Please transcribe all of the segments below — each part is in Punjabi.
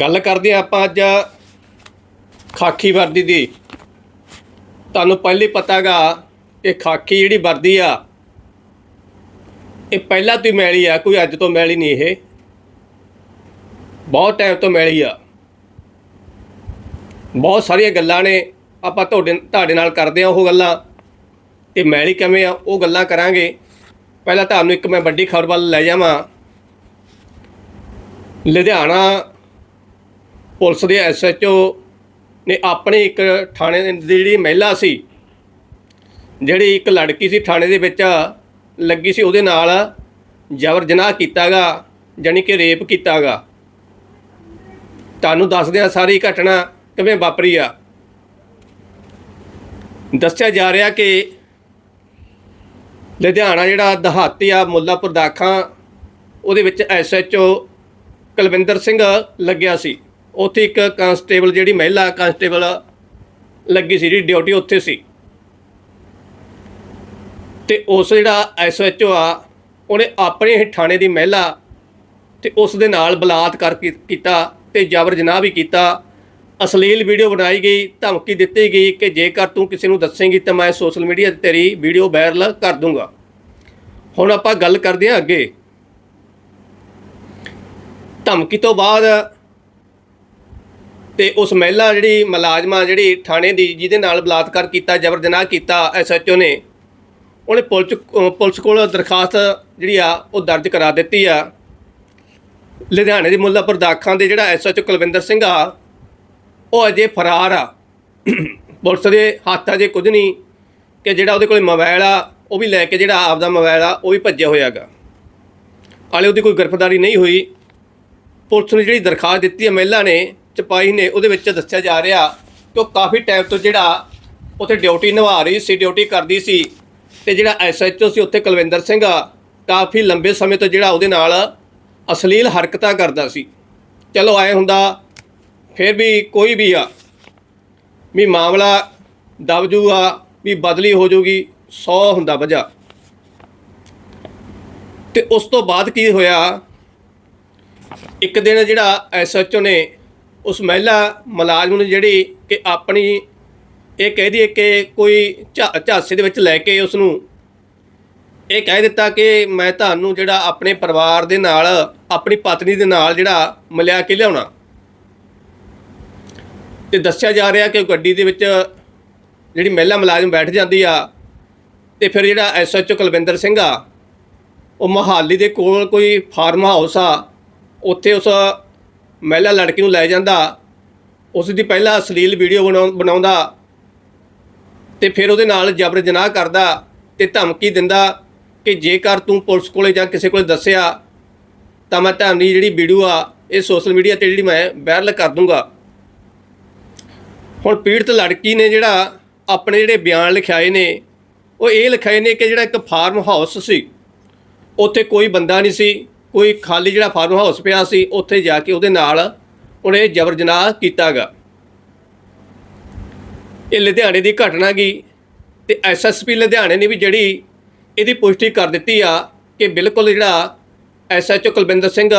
ਗੱਲ ਕਰਦੇ ਹਾਂ ਆਪਾਂ ਅੱਜ ਖਾਕੀ ਵਰਦੀ ਦੀ। ਤੁਹਾਨੂੰ ਪਹਿਲੇ ਪਤਾਗਾ ਇਹ ਖਾਕੀ ਜਿਹੜੀ ਵਰਦੀ ਆ, ਇਹ ਪਹਿਲਾਂ ਤੋਂ ਹੀ ਮੈਲੀ ਆ, ਕੋਈ ਅੱਜ ਤੋਂ ਮੈਲੀ ਨਹੀਂ ਇਹ। ਬਹੁਤ ਟਾਈਮ ਤੋਂ ਮੈਲੀ ਆ। ਬਹੁਤ ਸਾਰੀਆਂ ਗੱਲਾਂ ਨੇ, ਆਪਾਂ ਤੁਹਾਡੇ ਤੁਹਾਡੇ ਨਾਲ ਕਰਦੇ ਆ ਉਹ ਗੱਲਾਂ। ਤੇ ਮੈਲੀ ਕਿਵੇਂ ਆ, ਉਹ ਗੱਲਾਂ ਕਰਾਂਗੇ। ਪਹਿਲਾਂ ਤੁਹਾਨੂੰ ਇੱਕ ਮੈਂ ਵੱਡੀ ਖਬਰ ਵੱਲ ਲੈ ਜਾਵਾਂ। ਲੁਧਿਆਣਾ ਪੁਲਿਸ ਦੇ ਐਸਐਚਓ ਨੇ ਆਪਣੇ ਇੱਕ ਥਾਣੇ ਦੀ ਜਿਹੜੀ ਮਹਿਲਾ ਸੀ, ਜਿਹੜੀ ਇੱਕ ਲੜਕੀ ਸੀ ਥਾਣੇ ਦੇ ਵਿੱਚ ਲੱਗੀ ਸੀ, ਉਹਦੇ ਨਾਲ ਜ਼ਬਰ ਜਨਾਹ ਕੀਤਾਗਾ ਜਾਣੀ ਕਿ ਰੇਪ ਕੀਤਾਗਾ ਤੁਹਾਨੂੰ ਦੱਸਦੇ ਆ ਸਾਰੀ ਘਟਨਾ ਕਿਵੇਂ ਵਾਪਰੀ ਆ। ਦੱਸਿਆ ਜਾ ਰਿਹਾ ਕਿ ਲੁਧਿਆਣਾ ਜਿਹੜਾ ਦਹਾਤੀ ਆ ਮੁੱਲਾਪੁਰ ਦਾਖਾਂ, ਉਹਦੇ ਵਿੱਚ ਐਸਐਚਓ ਕੁਲਵਿੰਦਰ ਸਿੰਘ ਲੱਗਿਆ ਸੀ। ਉੱਥੇ ਇੱਕ ਕਾਂਸਟੇਬਲ ਜਿਹੜੀ ਮਹਿਲਾ ਕਾਂਸਟੇਬਲ ਲੱਗੀ ਸੀ ਜਿਹੜੀ ਡਿਊਟੀ ਉੱਥੇ ਸੀ। ਤੇ ਉਸ ਜਿਹੜਾ ਐਸਐਚਓ ਆ, ਉਹਨੇ ਆਪਣੇ ਹੀ ਥਾਣੇ ਦੀ ਮਹਿਲਾ ਤੇ ਉਸ ਦੇ ਨਾਲ ਬਲਾਤਕਾਰ ਕੀਤਾ ਤੇ ਜਬਰ ਜਨਾਹ ਵੀ ਕੀਤਾ। ਅਸ਼ਲੀਲ ਵੀਡੀਓ ਬਣਾਈ ਗਈ, ਧਮਕੀ ਦਿੱਤੀ ਗਈ ਕਿ ਜੇਕਰ ਤੂੰ ਕਿਸੇ ਨੂੰ ਦੱਸੇਂਗੀ ਤਾਂ ਮੈਂ ਸੋਸ਼ਲ ਮੀਡੀਆ ਤੇ ਤੇਰੀ ਵੀਡੀਓ ਵਾਇਰਲ ਕਰ ਦੂੰਗਾ। ਹੁਣ ਆਪਾਂ ਗੱਲ ਕਰਦੇ ਹਾਂ ਅੱਗੇ। ਧਮਕੀ ਤੋਂ ਬਾਅਦ ਤੇ ਉਸ ਮਹਿਲਾ ਜਿਹੜੀ ਮੁਲਾਜ਼ਮਾ ਜਿਹੜੀ ਥਾਣੇ ਦੀ, ਜਿਹਦੇ ਨਾਲ ਬਲਾਤਕਾਰ ਕੀਤਾ ਜਬਰ ਜਨਾਹ ਕੀਤਾ ਐਸਐਚਓ ਨੇ, ਉਹਨੇ ਪੁਲਿਸ ਪੁਲਿਸ ਕੋਲ ਦਰਖਾਸਤ ਜਿਹੜੀ ਆ, ਉਹ ਦਰਜ ਕਰਾ ਦਿੱਤੀ ਆ। ਲੁਧਿਆਣੇ ਦੀ ਮੁੱਲਾਪੁਰ ਦਾਖਾਂ ਦੇ ਜਿਹੜਾ ਐਸਐਚਓ ਕੁਲਵਿੰਦਰ ਸਿੰਘ ਆ, ਉਹ ਅਜੇ ਫਰਾਰ ਆ। ਪੁਲਿਸ ਦੇ ਹੱਥ ਅਜੇ ਕੁਝ ਨਹੀਂ ਕਿ ਜਿਹੜਾ ਉਹਦੇ ਕੋਲ ਮੋਬਾਈਲ ਆ, ਉਹ ਵੀ ਲੈ ਕੇ ਜਿਹੜਾ ਆਪਦਾ ਮੋਬਾਈਲ ਆ, ਉਹ ਵੀ ਭੱਜਿਆ ਹੋਇਆਗਾ। ਹਾਲੇ ਉਹਦੀ ਕੋਈ ਗ੍ਰਿਫਤਾਰੀ ਨਹੀਂ ਹੋਈ। ਪੁਲਿਸ ਨੇ ਜਿਹੜੀ ਦਰਖਾਸਤ ਦਿੱਤੀ ਹੈ ਮਹਿਲਾ ਨੇ ਚਪਾਈ ਨੇ ਉਹਦੇ ਵਿੱਚ ਦੱਸਿਆ ਜਾ ਰਿਹਾ ਕਿ ਉਹ ਕਾਫੀ ਟਾਈਮ ਤੋਂ ਜਿਹੜਾ ਉੱਥੇ ਡਿਊਟੀ ਨਿਭਾ ਰਹੀ ਸੀ ਡਿਊਟੀ ਕਰਦੀ ਸੀ ਤੇ ਜਿਹੜਾ ਐਸਐਚਓ ਸੀ ਉੱਥੇ ਕੁਲਵਿੰਦਰ ਸਿੰਘ ਆ ਕਾਫੀ ਲੰਬੇ ਸਮੇਂ ਤੋਂ ਜਿਹੜਾ ਉਹਦੇ ਨਾਲ ਅਸ਼ਲੀਲ ਹਰਕਤਾਂ ਕਰਦਾ ਸੀ। ਚਲੋ ਐ ਹੁੰਦਾ, ਫਿਰ ਵੀ ਕੋਈ ਵੀ ਆ, ਵੀ ਮਾਮਲਾ ਦਬ ਜੂਗਾ, ਵੀ ਬਦਲੀ ਹੋ ਜੂਗੀ 100 ਹੁੰਦਾ ਵਜ੍ਹਾ। ਤੇ ਉਸ ਤੋਂ ਬਾਅਦ ਕੀ ਹੋਇਆ? ਇੱਕ ਦਿਨ ਜਿਹੜਾ ਐਸਐਚਓ ਨੇ ਉਸ ਮਹਿਲਾ ਮੁਲਾਜ਼ਮ ਨੂੰ ਜਿਹੜੀ ਕਿ ਆਪਣੀ ਇਹ ਕਹਿ ਦਈਏ ਕਿ ਕੋਈ ਝਾ- ਝਾਂਸੇ ਦੇ ਵਿੱਚ ਲੈ ਕੇ ਉਸ ਨੂੰ ਇਹ ਕਹਿ ਦਿੱਤਾ ਕਿ ਮੈਂ ਤੁਹਾਨੂੰ ਜਿਹੜਾ ਆਪਣੇ ਪਰਿਵਾਰ ਦੇ ਨਾਲ, ਆਪਣੀ ਪਤਨੀ ਦੇ ਨਾਲ ਜਿਹੜਾ ਮਿਲਿਆ ਕੇ ਲਿਆਉਣਾ। ਤੇ ਦੱਸਿਆ ਜਾ ਰਿਹਾ ਕਿ ਗੱਡੀ ਦੇ ਵਿੱਚ ਜਿਹੜੀ ਮਹਿਲਾ ਮੁਲਾਜ਼ਮ ਬੈਠ ਜਾਂਦੀ ਆ ਤੇ ਫਿਰ ਜਿਹੜਾ ਐਸਐਚਓ ਕੁਲਵਿੰਦਰ ਸਿੰਘ ਆ, ਉਹ ਮਹਾਲੀ ਦੇ ਕੋਲ ਕੋਈ ਫਾਰਮ ਹਾਊਸ ਆ, ਉੱਥੇ ਉਸ ਮਹਿਲਾ ਲੜਕੀ ਨੂੰ ਲੈ ਜਾਂਦਾ, ਉਸ ਦੀ ਪਹਿਲਾਂ ਅਸ਼ਲੀਲ ਵੀਡੀਓ ਬਣਾਉਂਦਾ ਤੇ ਫਿਰ ਉਹਦੇ ਨਾਲ ਜਬਰ ਜਨਾਹ ਕਰਦਾ ਤੇ ਧਮਕੀ ਦਿੰਦਾ ਕਿ ਜੇਕਰ ਤੂੰ ਪੁਲਿਸ ਕੋਲੇ ਜਾਂ ਕਿਸੇ ਕੋਲੇ ਦੱਸਿਆ ਤਾਂ ਮੈਂ ਤੁਹਾਨੂੰ ਜਿਹੜੀ ਵੀਡੀਓ ਆ, ਇਹ ਸੋਸ਼ਲ ਮੀਡੀਆ ਤੇ ਜਿਹੜੀ ਮੈਂ ਵਾਇਰਲ ਕਰ ਦੂੰਗਾ। ਹੁਣ ਪੀੜਤ ਲੜਕੀ ਨੇ ਜਿਹੜਾ ਆਪਣੇ ਜਿਹੜੇ ਬਿਆਨ ਲਿਖਾਏ ਨੇ, ਉਹ ਇਹ ਲਿਖਾਏ ਨੇ ਕਿ ਜਿਹੜਾ ਇੱਕ ਫਾਰਮ ਹਾਊਸ ਸੀ, ਉੱਥੇ ਕੋਈ ਬੰਦਾ ਨਹੀਂ ਸੀ। ਕੋਈ ਖਾਲੀ ਜਿਹੜਾ ਫਾਰਮ ਹਾਊਸ ਪਿਆ ਸੀ, ਉੱਥੇ ਜਾ ਕੇ ਉਹਦੇ ਨਾਲ ਉਹਨੇ ਜਬਰ ਜਨਾਹ ਕੀਤਾਗਾ। ਇਹ ਲੁਧਿਆਣੇ ਦੀ ਘਟਨਾ ਗਈ ਤੇ ਐਸਐਸਪੀ ਲੁਧਿਆਣੇ ਨੇ ਵੀ ਜਿਹੜੀ ਇਹਦੀ ਪੁਸ਼ਟੀ ਕਰ ਦਿੱਤੀ ਆ ਕਿ ਬਿਲਕੁਲ ਜਿਹੜਾ ਐਸਐਚਓ ਕੁਲਵਿੰਦਰ ਸਿੰਘ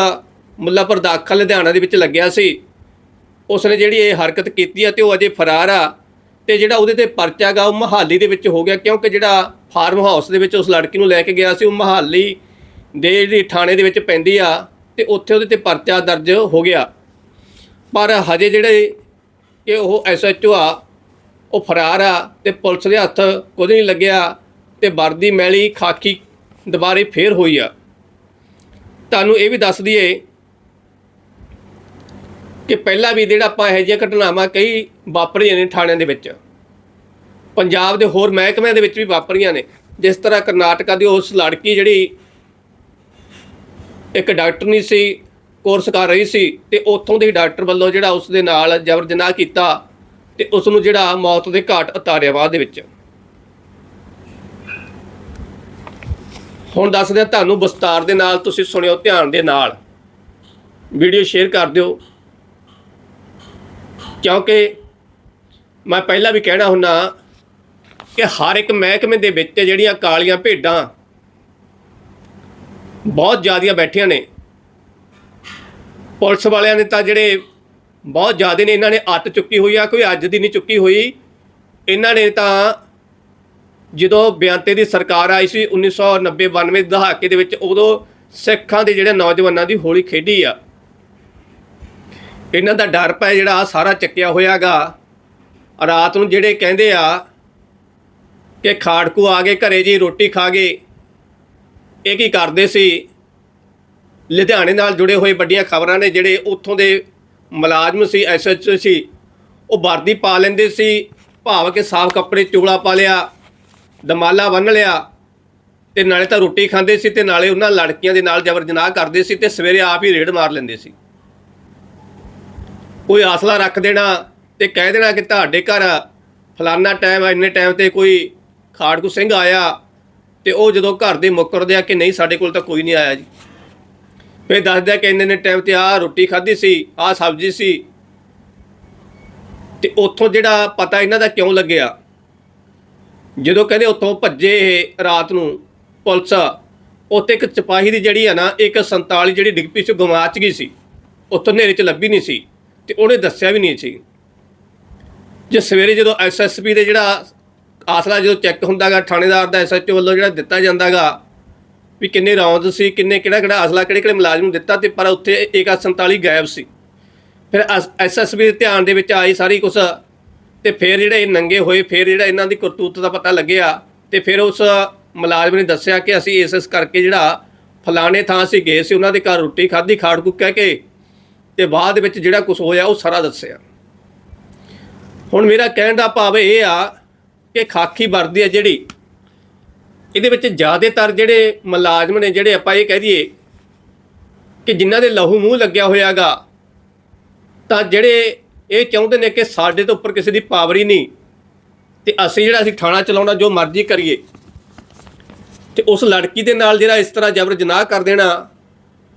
ਮੁੱਲਾਪੁਰ ਦਾਖਲ ਲੁਧਿਆਣਾ ਦੇ ਵਿੱਚ ਲੱਗਿਆ ਸੀ। ਉਸਨੇ ਜਿਹੜੀ ਇਹ ਹਰਕਤ ਕੀਤੀ ਆ ਤੇ ਉਹ ਅਜੇ ਫਰਾਰ ਆ ਤੇ ਜਿਹੜਾ ਉਹਦੇ ਤੇ ਪਰਚਾ ਗਾ, ਉਹ ਮਹਾਲੀ ਦੇ ਵਿੱਚ ਹੋ ਗਿਆ ਕਿਉਂਕਿ ਜਿਹੜਾ ਫਾਰਮ ਹਾਊਸ ਦੇ ਵਿੱਚ ਉਸ ਲੜਕੀ ਨੂੰ ਲੈ ਕੇ ਗਿਆ ਸੀ, ਉਹ ਮਹਾਲੀ ਦੇ ਜਿਹੜੀ ਥਾਣੇ ਦੇ ਵਿੱਚ ਪੈਂਦੀ ਆ ਤੇ ਉੱਥੇ ਉਹਦੇ ਤੇ ਪਰਚਾ ਦਰਜ ਹੋ ਗਿਆ। ਪਰ ਹਜੇ ਜਿਹੜੇ ਕਿ ਉਹ ਐਸਐਚਓ ਆ, ਉਹ ਫਰਾਰ ਆ ਤੇ ਪੁਲਿਸ ਦੇ ਹੱਥ ਕੁਝ ਨਹੀਂ ਲੱਗਿਆ ਤੇ ਵਰਦੀ ਮੈਲੀ ਖਾਕੀ ਦੁਬਾਰੇ ਫੇਰ ਹੋਈ ਆ। ਤੁਹਾਨੂੰ ਇਹ ਵੀ ਦੱਸ ਦਈਏ ਕਿ ਪਹਿਲਾਂ ਵੀ ਜਿਹੜਾ ਆਪਾਂ ਇਹੋ ਜਿਹੀਆਂ ਘਟਨਾਵਾਂ ਕਈ ਵਾਪਰੀਆਂ ਨੇ ਥਾਣਿਆਂ ਦੇ ਵਿੱਚ। ਪੰਜਾਬ ਦੇ ਹੋਰ ਮਹਿਕਮਿਆਂ ਦੇ ਵਿੱਚ ਵੀ ਵਾਪਰੀਆਂ ਨੇ। ਜਿਸ ਤਰ੍ਹਾਂ ਕਰਨਾਟਕਾ ਦੀ ਉਸ ਲੜਕੀ ਜਿਹੜੀ ਇੱਕ ਡਾਕਟਰ ਨਹੀਂ ਸੀ ਕੋਰਸ ਕਰ ਰਹੀ ਸੀ ਤੇ ਉੱਥੋਂ ਦੇ ਡਾਕਟਰ ਵੱਲੋਂ ਜਿਹੜਾ ਉਸ ਦੇ ਨਾਲ ਜਬਰ ਜਨਾਹ ਕੀਤਾ ਤੇ ਉਸ ਨੂੰ ਜਿਹੜਾ ਮੌਤ ਦੇ ਘਾਟ ਉਤਾਰਿਆ ਬਾਅਦ ਦੇ ਵਿੱਚ। ਹੁਣ ਦੱਸਦੇ ਹਾਂ ਤੁਹਾਨੂੰ ਵਿਸਤਾਰ ਦੇ ਨਾਲ, ਤੁਸੀਂ ਸੁਣਿਓ ਧਿਆਨ ਦੇ ਨਾਲ। ਵੀਡੀਓ ਸ਼ੇਅਰ ਕਰ ਦਿਓ। ਕਿਉਂਕਿ ਮੈਂ ਪਹਿਲਾਂ ਵੀ ਕਹਿਣਾ ਹੁੰਨਾ ਕਿ ਹਰ ਇੱਕ ਮਹਿਕਮੇ ਦੇ ਵਿੱਚ ਜਿਹੜੀਆਂ ਕਾਲੀਆਂ ਭੇਡਾਂ ਬਹੁਤ ਜ਼ਿਆਦੀਆਂ ਬੈਠੀਆਂ ਨੇ। ਪੁਲਿਸ ਵਾਲਿਆਂ ਨੇ ਤਾਂ ਜਿਹੜੇ ਬਹੁਤ ਜ਼ਿਆਦਾ ਨੇ, ਇਹਨਾਂ ਨੇ ਅੱਤ ਚੁੱਕੀ ਹੋਈ ਆ, ਕੋਈ ਅੱਜ ਦੀ ਨਹੀਂ ਚੁੱਕੀ ਹੋਈ। ਇਹਨਾਂ ਨੇ ਤਾਂ ਜਦੋਂ ਬਿਆੰਤੇ ਦੀ ਸਰਕਾਰ ਆਈ ਸੀ 1990 92 ਦੇ ਦਹਾਕੇ ਦੇ ਵਿੱਚ, ਉਦੋਂ ਸਿੱਖਾਂ ਦੇ ਜਿਹੜੇ ਨੌਜਵਾਨਾਂ ਦੀ ਹੋਲੀ ਖੇਡੀ ਆ। ਇਹਨਾਂ ਦਾ ਡਰ ਪੈ ਜਿਹੜਾ ਆਹ ਸਾਰਾ ਚੱਕਿਆ ਹੋਇਆਗਾ। ਰਾਤ ਨੂੰ ਜਿਹੜੇ ਕਹਿੰਦੇ ਆ ਕਿ ਖਾੜਕੂ ਆ ਗਏ, ਘਰੇ ਜੀ ਰੋਟੀ ਖਾ ਗਏ ਇਹ ਕੀ ਕਰਦੇ ਸੀ? ਲੁਧਿਆਣੇ ਨਾਲ ਜੁੜੇ ਹੋਏ ਵੱਡੀਆਂ ਖਬਰਾਂ ਨੇ ਜਿਹੜੇ ਉੱਥੋਂ ਦੇ ਮੁਲਾਜ਼ਮ ਸੀ ਐਸਐਚਓ ਸੀ, ਉਹ ਵਰਦੀ ਪਾ ਲੈਂਦੇ ਸੀ, ਭਾਵ ਕਿ ਸਾਫ਼ ਕੱਪੜੇ, ਚੋਲਾ ਪਾ ਲਿਆ, ਦਮਾਲਾ ਬੰਨ ਲਿਆ, ਤੇ ਨਾਲੇ ਤਾਂ ਰੋਟੀ ਖਾਂਦੇ ਸੀ ਤੇ ਨਾਲੇ ਉਹਨਾਂ ਲੜਕੀਆਂ ਦੇ ਨਾਲ ਜ਼ਬਰ ਜਨਾਹ ਕਰਦੇ ਸੀ ਤੇ ਸਵੇਰੇ ਆਪ ਹੀ ਰੇਡ ਮਾਰ ਲੈਂਦੇ ਸੀ। ਕੋਈ ਆਸਲਾ ਰੱਖ ਦੇਣਾ ਤੇ ਕਹਿ ਦੇਣਾ ਕਿ ਤੁਹਾਡੇ ਘਰ ਫਲਾਨਾ ਟਾਈਮ ਇੰਨੇ ਟਾਈਮ ਤੇ ਕੋਈ ਖਾੜਕੂ ਸਿੰਘ ਆਇਆ ਤੇ ਉਹ ਜਦੋਂ ਘਰ ਦੇ ਮੁੱਕਰਦੇ ਆ ਕਿ ਨਹੀਂ, ਸਾਡੇ ਕੋਲ ਤਾਂ ਕੋਈ ਨਹੀਂ ਆਇਆ ਜੀ। ਫਿਰ ਦੱਸਦਾ ਕਿ ਇੰਨੇ ਨੇ ਟਾਈਮ ਤੇ ਆਹ ਰੋਟੀ ਖਾਧੀ ਸੀ, ਆਹ ਸਬਜ਼ੀ ਸੀ। ਤੇ ਉੱਥੋਂ ਜਿਹੜਾ ਪਤਾ ਇਹਨਾਂ ਦਾ ਕਿਉਂ ਲੱਗਿਆ? ਜਦੋਂ ਕਹਿੰਦੇ ਉੱਥੋਂ ਭੱਜੇ ਇਹ ਰਾਤ ਨੂੰ ਪੁਲਿਸ, ਉੱਥੇ ਇੱਕ ਚਪਾਹੀ ਦੀ ਜਿਹੜੀ ਆ ਨਾ, ਇੱਕ 47 ਜਿਹੜੀ ਡਿੱਗ ਪਈ ਸੀ ਗਵਾਚ ਗਈ ਸੀ। ਉੱਥੋਂ ਹਨੇਰੇ 'ਚ ਲੱਭੀ ਨਹੀਂ ਸੀ ਤੇ ਉਹਨੇ ਦੱਸਿਆ ਵੀ ਨਹੀਂ ਸੀ। ਜੇ ਸਵੇਰੇ ਜਦੋਂ ਐਸਐਸਪੀ ਦੇ ਜਿਹੜਾ ਆਸਰਾ ਜਦੋਂ ਚੈੱਕ ਹੁੰਦਾਗਾ, ਥਾਣੇਦਾਰ ਦਾ ਐਸਐਚਓ ਵੱਲੋਂ ਜਿਹੜਾ ਦਿੱਤਾ ਜਾਂਦਾਗਾ, ਵੀ ਕਿੰਨੇ ਰੌਂਦ ਸੀ, ਕਿੰਨੇ ਕਿਹੜਾ ਕਿਹੜਾ ਅਸਲਾ ਕਿਹੜੇ ਕਿਹੜੇ ਮੁਲਾਜ਼ਮ ਨੂੰ ਦਿੱਤਾ ਤੇ ਪਰ ਉੱਥੇ ਇੱਕ 47 ਗਾਇਬ ਸੀ। ਫਿਰ ਐਸਐਸਬੀ ਦੇ ਧਿਆਨ ਦੇ ਵਿੱਚ ਆਈ ਸਾਰੀ ਕੁਛ ਤੇ ਫਿਰ ਜਿਹੜੇ ਇਹ ਨੰਗੇ ਹੋਏ, ਫਿਰ ਜਿਹੜਾ ਇਹਨਾਂ ਦੀ ਕਰਤੂਤ ਦਾ ਪਤਾ ਲੱਗਿਆ ਤੇ ਫਿਰ ਉਸ ਮੁਲਾਜ਼ਮ ਨੇ ਦੱਸਿਆ ਕਿ ਅਸੀਂ ਇਸ ਇਸ ਕਰਕੇ ਜਿਹੜਾ ਫਲਾਣੇ ਥਾਂ ਅਸੀਂ ਗਏ ਸੀ, ਉਹਨਾਂ ਦੇ ਘਰ ਰੋਟੀ ਖਾਧੀ ਖਾੜਕੂ ਕਹਿ ਕੇ ਤੇ ਬਾਅਦ ਵਿੱਚ ਜਿਹੜਾ ਕੁਝ ਹੋਇਆ ਉਹ ਸਾਰਾ ਦੱਸਿਆ। ਹੁਣ ਮੇਰਾ ਕਹਿਣ ਦਾ ਭਾਵ ਇਹ ਆ ਕਿ ਖਾਕੀ ਵਰਦੀ ਹੈ ਜਿਹੜੀ। ਇਹਦੇ ਵਿੱਚ ਜ਼ਿਆਦਾਤਰ ਜਿਹੜੇ ਮੁਲਾਜ਼ਮ ਨੇ, ਜਿਹੜੇ ਆਪਾਂ ਇਹ ਕਹਿ ਦਈਏ ਕਿ ਜਿਨ੍ਹਾਂ ਦੇ ਲਹੂ ਮੂੰਹ ਲੱਗਿਆ ਹੋਇਆਗਾ, ਤਾਂ ਜਿਹੜੇ ਇਹ ਚਾਹੁੰਦੇ ਨੇ ਕਿ ਸਾਡੇ ਤੋਂ ਉੱਪਰ ਕਿਸੇ ਦੀ ਪਾਵਰ ਹੀ ਨਹੀਂ, ਤੇ ਅਸੀਂ ਜਿਹੜਾ ਅਸੀਂ ਥਾਣਾ ਚਲਾਉਣਾ, ਜੋ ਮਰਜ਼ੀ ਕਰੀਏ, ਤੇ ਉਸ ਲੜਕੀ ਦੇ ਨਾਲ ਜਿਹੜਾ ਇਸ ਤਰ੍ਹਾਂ ਜ਼ਬਰ ਜਨਾਹ ਕਰ ਦੇਣਾ,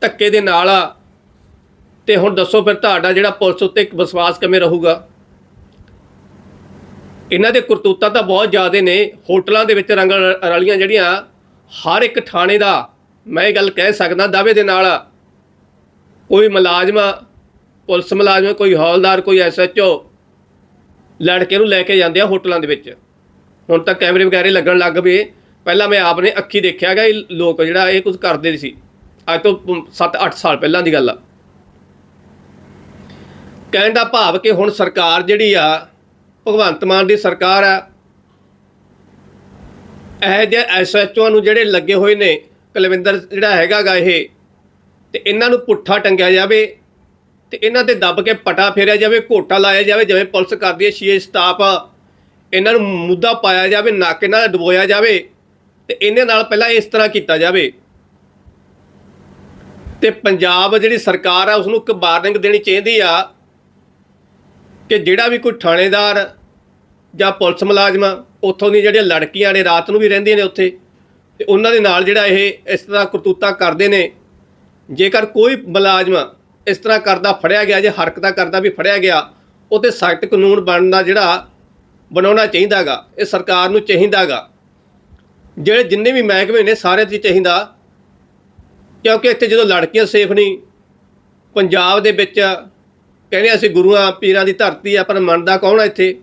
ਧੱਕੇ ਦੇ ਨਾਲ ਆ, ਤੇ ਹੁਣ ਦੱਸੋ ਫਿਰ ਤੁਹਾਡਾ ਜਿਹੜਾ ਪੁਲਿਸ ਉੱਤੇ ਇੱਕ ਵਿਸ਼ਵਾਸ ਕਿਵੇਂ ਰਹੂਗਾ? ਇਹਨਾਂ ਦੇ ਕਰਤੂਤਾਂ ਤਾਂ ਬਹੁਤ ਜ਼ਿਆਦੇ ਨੇ, ਹੋਟਲਾਂ ਦੇ ਵਿੱਚ ਰੰਗ ਰਲੀਆਂ ਜਿਹੜੀਆਂ, ਹਰ ਇੱਕ ਥਾਣੇ ਦਾ ਮੈਂ ਇਹ ਗੱਲ ਕਹਿ ਸਕਦਾ, ਦਾਅਵੇ ਦੇ ਨਾਲ ਕੋਈ ਮੁਲਾਜ਼ਮ, ਪੁਲਿਸ ਮੁਲਾਜ਼ਮ, ਕੋਈ ਹੌਲਦਾਰ, ਕੋਈ ਐਸਐਚਓ ਲੜਕੇ ਨੂੰ ਲੈ ਕੇ ਜਾਂਦੇ ਆ ਹੋਟਲਾਂ ਦੇ ਵਿੱਚ। ਹੁਣ ਤਾਂ ਕੈਮਰੇ ਵਗੈਰੇ ਲੱਗਣ ਲੱਗ ਪਏ। ਪਹਿਲਾਂ ਮੈਂ ਆਪ ਨੇ ਅੱਖੀ ਦੇਖਿਆਗਾ ਇਹ ਲੋਕ ਜਿਹੜਾ ਇਹ ਕੁਝ ਕਰਦੇ ਸੀ। ਅੱਜ ਤੋਂ 7-8 ਸਾਲ ਪਹਿਲਾਂ ਦੀ ਗੱਲ ਆ। ਕਹਿਣ ਦਾ ਭਾਵ ਕਿ ਹੁਣ ਸਰਕਾਰ ਜਿਹੜੀ ਆ ਭਗਵੰਤ ਮਾਨ ਦੀ ਸਰਕਾਰ ਆ ਇਹ ਜੇ ਐਸਐਚਓ ਨੂੰ ਜਿਹੜੇ ਲੱਗੇ ਹੋਏ ਨੇ, ਕੁਲਵਿੰਦਰ ਜਿਹੜਾ ਹੈਗਾਗਾ ਇਹ, ਤੇ ਇਹਨਾਂ ਨੂੰ ਪੁੱਠਾ ਟੰਗਿਆ ਜਾਵੇ, ਤੇ ਇਹਨਾਂ ਤੇ ਦੱਬ ਕੇ ਪਟਾ ਫੇਰਿਆ ਜਾਵੇ, ਘੋਟਾ ਲਾਇਆ ਜਾਵੇ, ਜਿਵੇਂ ਪੁਲਿਸ ਕਰਦੀ ਹੈ, ਸ਼ੀਏ ਸਟਾਫ, ਇਹਨਾਂ ਨੂੰ ਮੁੱਦਾ ਪਾਇਆ ਜਾਵੇ, ਨੱਕ ਇਹਨਾਂ ਦਾ ਡਬੋਇਆ ਜਾਵੇ, ਤੇ ਇਹਨੇ ਨਾਲ ਪਹਿਲਾਂ ਇਸ ਤਰ੍ਹਾਂ ਕੀਤਾ ਜਾਵੇ। ਤੇ ਪੰਜਾਬ ਜਿਹੜੀ ਸਰਕਾਰ ਆ ਉਸ ਨੂੰ ਇੱਕ ਵਾਰਨਿੰਗ ਦੇਣੀ ਚਾਹੀਦੀ ਆ, ਕਿ ਜਿਹੜਾ ਵੀ ਕੋਈ ਥਾਣੇਦਾਰ ਜਾਂ ਪੁਲਿਸ ਮੁਲਾਜ਼ਮਾਂ, ਉੱਥੋਂ ਦੀਆਂ ਜਿਹੜੀਆਂ ਲੜਕੀਆਂ ਨੇ, ਰਾਤ ਨੂੰ ਵੀ ਰਹਿੰਦੀਆਂ ਨੇ ਉੱਥੇ, ਤੇ ਉਹਨਾਂ ਦੇ ਨਾਲ ਜਿਹੜਾ ਇਹ ਇਸ ਤਰ੍ਹਾਂ ਕਰਤੂਤਾ ਕਰਦੇ ਨੇ। ਜੇਕਰ ਕੋਈ ਮੁਲਾਜ਼ਮ ਇਸ ਤਰ੍ਹਾਂ ਕਰਦਾ, ਫੜਿਆ ਗਿਆ, ਜੇ ਹਰਕਤਾਂ ਕਰਦਾ ਵੀ ਫੜਿਆ ਗਿਆ ਉਹ ਤੇ ਸਖਤ ਕਾਨੂੰਨ ਬਣਨਾ ਜਿਹੜਾ ਬਣਾਉਣਾ ਚਾਹੀਦਾਗਾ ਇਹ ਸਰਕਾਰ ਨੂੰ ਚਾਹੀਦਾਗਾ ਜਿਹੜੇ ਜਿੰਨੇ ਵੀ ਮਹਿਕਮੇ ਨੇ ਸਾਰੇ ਦੀ ਚਾਹੀਦਾ, ਕਿਉਂਕਿ ਇੱਥੇ ਜਦੋਂ ਲੜਕੀਆਂ ਸੇਫ ਨਹੀਂ, ਪੰਜਾਬ ਦੇ ਵਿੱਚ ਕਹਿੰਦੇ ਅਸੀਂ ਗੁਰੂਆਂ, ਪੀਰਾਂ ਦੀ ਧਰਤੀ ਆ, ਪਰ ਮੰਨਦਾ ਕੌਣ ਆ ਇੱਥੇ?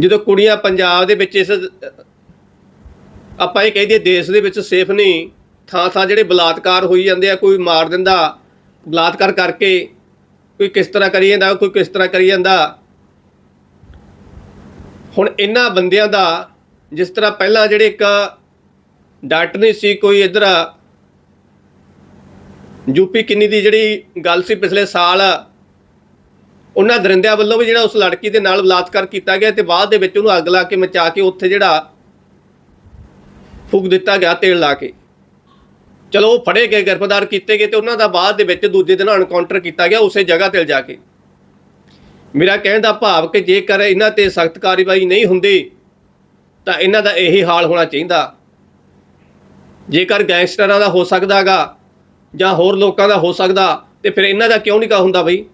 ਜਦੋਂ ਕੁੜੀਆਂ ਪੰਜਾਬ ਦੇ ਵਿੱਚ ਇਸ, ਆਪਾਂ ਇਹ ਕਹਦੇ ਦੇਸ਼ ਦੇ ਵਿੱਚ ਸੇਫ ਨਹੀਂ ਥਾਂ ਥਾਂ ਜਿਹੜੇ ਬਲਾਤਕਾਰ ਹੋਈ ਜਾਂਦੇ ਆ, ਕੋਈ ਮਾਰ ਦਿੰਦਾ, ਬਲਾਤਕਾਰ ਕਰਕੇ ਕੋਈ ਕਿਸ ਤਰ੍ਹਾਂ ਕਰੀ ਜਾਂਦਾ, ਕੋਈ ਕਿਸ ਤਰ੍ਹਾਂ ਕਰੀ ਜਾਂਦਾ। ਹੁਣ ਇਹਨਾਂ ਬੰਦਿਆਂ ਦਾ, ਜਿਸ ਤਰ੍ਹਾਂ ਪਹਿਲਾਂ ਜਿਹੜੇ ਇੱਕ ਡਾਕਟਰ ਨਹੀਂ ਸੀ, ਕੋਈ ਇਧਰ ਯੂਪੀ ਕਿੰਨੀ ਦੀ ਜਿਹੜੀ ਗੱਲ ਸੀ ਪਿਛਲੇ ਸਾਲ ਉਹਨਾਂ ਦਰਿੰਦਿਆਂ ਵੱਲੋਂ ਵੀ ਜਿਹੜਾ ਉਸ ਲੜਕੀ ਦੇ ਨਾਲ ਬਲਾਤਕਾਰ ਕੀਤਾ ਗਿਆ ਤੇ ਬਾਅਦ ਦੇ ਵਿੱਚ ਉਹਨੂੰ ਅੱਗ ਲਾ ਕੇ ਮਚਾ ਕੇ ਉੱਥੇ ਜਿਹੜਾ ਫੂਕ ਦਿੱਤਾ ਗਿਆ ਤੇਲ ਲਾ ਕੇ। ਚਲੋ ਉਹ ਫੜੇ ਗਏ, ਗ੍ਰਿਫਤਾਰ ਕੀਤੇ ਗਏ ਤੇ ਉਹਨਾਂ ਦਾ ਬਾਅਦ ਦੇ ਵਿੱਚ ਦੂਜੇ ਦਿਨ ਐਨਕਾਊਂਟਰ ਕੀਤਾ ਗਿਆ ਉਸੇ ਜਗ੍ਹਾ ਤੇ ਜਾ ਕੇ। ਮੇਰਾ ਕਹਿਣ ਦਾ ਭਾਵ ਕਿ ਜੇਕਰ ਇਹਨਾਂ ਤੇ ਸਖਤ ਕਾਰਵਾਈ ਨਹੀਂ ਹੁੰਦੀ, ਤਾਂ ਇਹਨਾਂ ਦਾ ਇਹੀ ਹਾਲ ਹੋਣਾ ਚਾਹੀਦਾ। ਜੇਕਰ ਗੈਂਗਸਟਰਾਂ ਦਾ ਹੋ ਸਕਦਾਗਾ ਜਾਂ ਹੋਰ ਲੋਕਾਂ ਦਾ ਹੋ ਸਕਦਾ, ਤੇ ਫਿਰ ਇਹਨਾਂ ਦਾ ਕਿਉਂ ਨਹੀਂ ਕਾ ਹੁੰਦਾ ਬਈ?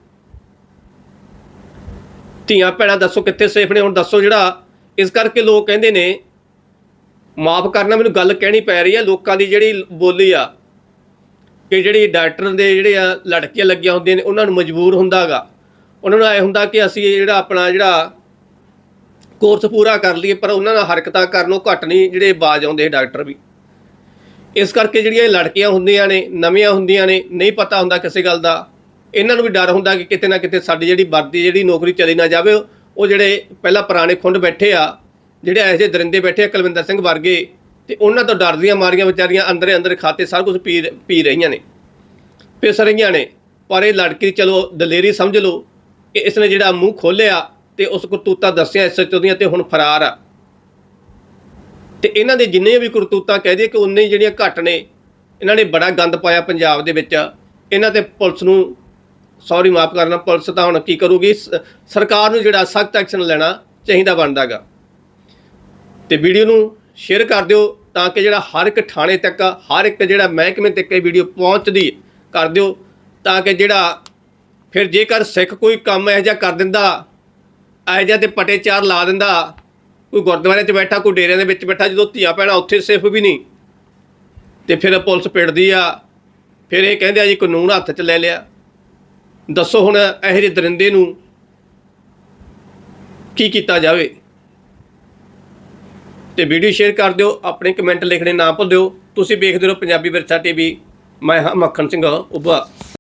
ਧੀਆਂ ਭੈਣਾਂ ਦੱਸੋ ਕਿੱਥੇ ਸੇਫ ਨੇ? ਹੁਣ ਦੱਸੋ ਜਿਹੜਾ ਇਸ ਕਰਕੇ ਲੋਕ ਕਹਿੰਦੇ ਨੇ, ਮਾਫ ਕਰਨਾ ਮੈਨੂੰ ਗੱਲ ਕਹਿਣੀ ਪੈ ਰਹੀ ਹੈ, ਲੋਕਾਂ ਦੀ ਜਿਹੜੀ ਬੋਲੀ ਆ, ਕਿ ਜਿਹੜੀ ਡਾਕਟਰ ਦੇ ਜਿਹੜੇ ਆ ਲੜਕੀਆਂ ਲੱਗੀਆਂ ਹੁੰਦੀਆਂ ਨੇ, ਉਹਨਾਂ ਨੂੰ ਮਜਬੂਰ ਹੁੰਦਾਗਾ। ਉਹਨਾਂ ਨੂੰ ਐ ਹੁੰਦਾ ਕਿ ਅਸੀਂ ਇਹ ਜਿਹੜਾ ਆਪਣਾ ਜਿਹੜਾ ਕੋਰਸ ਪੂਰਾ ਕਰ ਲਈਏ, ਪਰ ਉਹਨਾਂ ਨਾਲ ਹਰਕਤਾਂ ਕਰਨੋਂ ਘੱਟ ਨਹੀਂ, ਜਿਹੜੇ ਬਾਜ ਆਉਂਦੇ ਡਾਕਟਰ ਵੀ। ਇਸ ਕਰਕੇ ਜਿਹੜੀਆਂ ਲੜਕੀਆਂ ਹੁੰਦੀਆਂ ਨੇ, ਨਵੀਆਂ ਹੁੰਦੀਆਂ ਨੇ, ਨਹੀਂ ਪਤਾ ਹੁੰਦਾ ਕਿਸੇ ਗੱਲ ਦਾ। ਇਹਨਾਂ ਨੂੰ ਵੀ ਡਰ ਹੁੰਦਾ ਕਿ ਕਿਤੇ ਨਾ ਕਿਤੇ ਸਾਡੀ ਜਿਹੜੀ ਵਰਦੀ, ਜਿਹੜੀ ਨੌਕਰੀ ਚਲੀ ਨਾ ਜਾਵੇ, ਉਹ ਜਿਹੜੇ ਪਹਿਲਾਂ ਪੁਰਾਣੇ ਖੁੰਡ ਬੈਠੇ ਆ, ਜਿਹੜੇ ਐਸੇ ਦਰਿੰਦੇ ਬੈਠੇ ਆ ਕੁਲਵਿੰਦਰ ਸਿੰਘ ਵਰਗੇ, ਤੇ ਉਹਨਾਂ ਤੋਂ ਡਰਦੀਆਂ ਮਾਰੀਆਂ ਵਿਚਾਰੀਆਂ ਅੰਦਰੇ ਅੰਦਰ ਖਾਤੇ ਸਾਰਾ ਕੁਝ ਪੀ ਪੀ ਰਹੀਆਂ ਨੇ। ਪਿਸ ਰਹੀਆਂ ਨੇ, ਪਰ ਇਹ ਲੜਕੀ ਚਲੋ ਦਲੇਰੀ ਸਮਝ ਲਓ ਕਿ ਇਸ ਨੇ ਜਿਹੜਾ ਮੂੰਹ ਖੋਲਿਆ ਤੇ ਉਸ ਕਰਤੂਤਾ ਦੱਸਿਆ ਇਸ ਦੀਆਂ ਤੇ ਹੁਣ ਫਰਾਰ ਆ। ਤੇ ਇਹਨਾਂ ਦੇ ਜਿੰਨੇ ਵੀ ਕਰਤੂਤਾਂ ਕਹਿ ਦਈਏ ਕਿ ਉਨੇ ਜਿਹੜੀਆਂ ਘੱਟ ਨੇ, ਇਹਨਾਂ ਨੇ ਬੜਾ ਗੰਦ ਪਾਇਆ ਪੰਜਾਬ ਦੇ ਵਿੱਚ। ਇਹਨਾਂ ਤੇ ਪੁਲਿਸ ਨੂੰ ਸੌਰੀ, ਮਾਫ ਕਰਨਾ, ਪੁਲਿਸ ਤਾਂ ਹੁਣ ਕੀ ਕਰੂਗੀ? ਸਰਕਾਰ ਨੂੰ ਜਿਹੜਾ ਸਖਤ ਐਕਸ਼ਨ ਲੈਣਾ ਚਾਹੀਦਾ ਬਣਦਾਗਾ ਤੇ ਵੀਡੀਓ ਨੂੰ ਸ਼ੇਅਰ ਕਰ ਦਿਓ ਤਾਂ ਕਿ ਜਿਹੜਾ ਹਰ ਇੱਕ ਥਾਣੇ ਤੱਕ, ਹਰ ਇੱਕ ਜਿਹੜਾ ਮਹਿਕਮੇ ਤੱਕ ਇਹ ਵੀਡੀਓ ਪਹੁੰਚਦੀ ਕਰ ਦਿਓ, ਤਾਂ ਕਿ ਜਿਹੜਾ ਫਿਰ ਜੇਕਰ ਸਿੱਖ ਕੋਈ ਕੰਮ ਇਹੋ ਜਿਹਾ ਕਰ ਦਿੰਦਾ, ਇਹੋ ਜਿਹਾ ਤੇ ਪਟੇ ਚਾਰ ਲਾ ਦਿੰਦਾ, ਕੋਈ ਗੁਰਦੁਆਰੇ 'ਚ ਬੈਠਾ, ਕੋਈ ਡੇਰਿਆਂ ਦੇ ਵਿੱਚ ਬੈਠਾ, ਜਦੋਂ ਧੀਆਂ ਪੈਣਾ ਉੱਥੇ ਸਿਰਫ ਵੀ ਨਹੀਂ, ਤੇ ਫਿਰ ਪੁਲਿਸ ਪਿੜਦੀ ਆ, ਫਿਰ ਇਹ ਕਹਿੰਦੇ ਆ ਜੀ ਕਾਨੂੰਨ ਹੱਥ 'ਚ ਲੈ ਲਿਆ। ਦੱਸੋ ਹੁਣ ਇਹੋ ਜਿਹੇ ਦਰਿੰਦੇ ਨੂੰ ਕੀ ਕੀਤਾ ਜਾਵੇ? ਤੇ ਵੀਡੀਓ ਸ਼ੇਅਰ ਕਰ ਦਿਓ, ਆਪਣੇ ਕਮੈਂਟ ਲਿਖਣੇ ਨਾ ਭੁੱਲਿਓ। ਤੁਸੀਂ ਵੇਖਦੇ ਰਹੋ ਪੰਜਾਬੀ ਵਿਰਸਾ ਟੀਵੀ ਮੈਂ ਹਾਂ ਮੱਖਣ ਸਿੰਘ ਉਬਾ